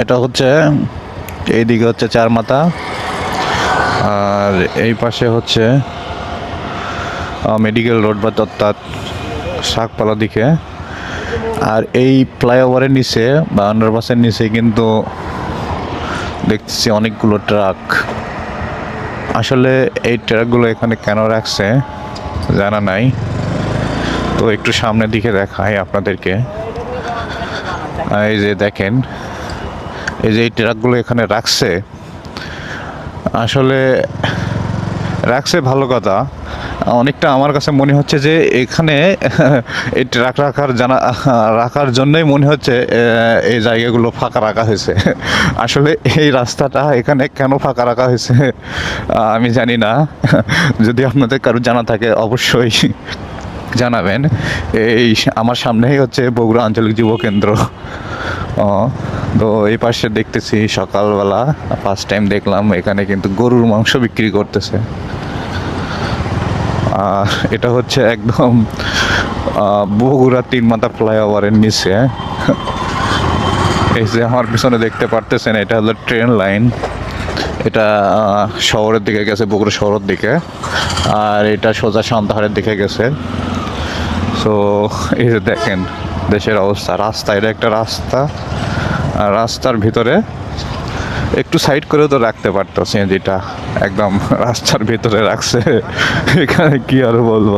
এটা হচ্ছে, এইদিকে হচ্ছে চার মাথা। আর এই পাশে হচ্ছে মেডিকেল রোড বা অর্থাৎ শাকপালা দিকে। আর এই ফ্লাইওভারের নিচে বা আন্ডারপাসের নিচে কিন্তু দেখতেছি অনেকগুলো ট্রাক আসলে এই ট্রাকগুলো এখানে কেন রাখছে জানা নাই। তো একটু সামনের দিকে দেখাই আপনাদেরকে। এই যে দেখেন এই যে এই ট্রাকগুলো এখানে রাখছে, আসলে রাখছে ভালো কথা। অনেকটা আমার কাছে মনে হচ্ছে যে এখানে এই ট্রাক রাখার জানা, রাখার জন্যই মনে হচ্ছে এই জায়গাগুলো ফাঁকা রাখা হয়েছে। আসলে এই রাস্তাটা এখানে কেন ফাঁকা রাখা হয়েছে আমি জানি না। যদি আপনাদের কারও জানা থাকে, অবশ্যই জানাবেন। এই আমার সামনেই হচ্ছে বগুড়া আঞ্চলিক যুব কেন্দ্র। তো এই পাশে দেখতেছি সকালবেলা ফার্স্ট টাইম দেখলাম, এখানে কিন্তু গরুর মাংস বিক্রি করতেছে। আর এটা হচ্ছে একদম বগুড়া তিন মাথা ফ্লাইওভারের নিচে। এই যে আমার পিছনে দেখতে পারতেছেন, এটা হলো ট্রেন লাইন। এটা শহরের দিকে গেছে, বগুড়া শহরের দিকে। আর এটা সোজা সান্তাহারের দিকে গেছে। সো এই যে দেখেন, দেশের অবস্থা, রাস্তা, এটা একটা রাস্তা। রাস্তার ভিতরে একটু সাইড করে তো রাখতে পারতো সিএনজিটা একদম রাস্তার ভিতরে রাখছে। এখানে কি আর বলব?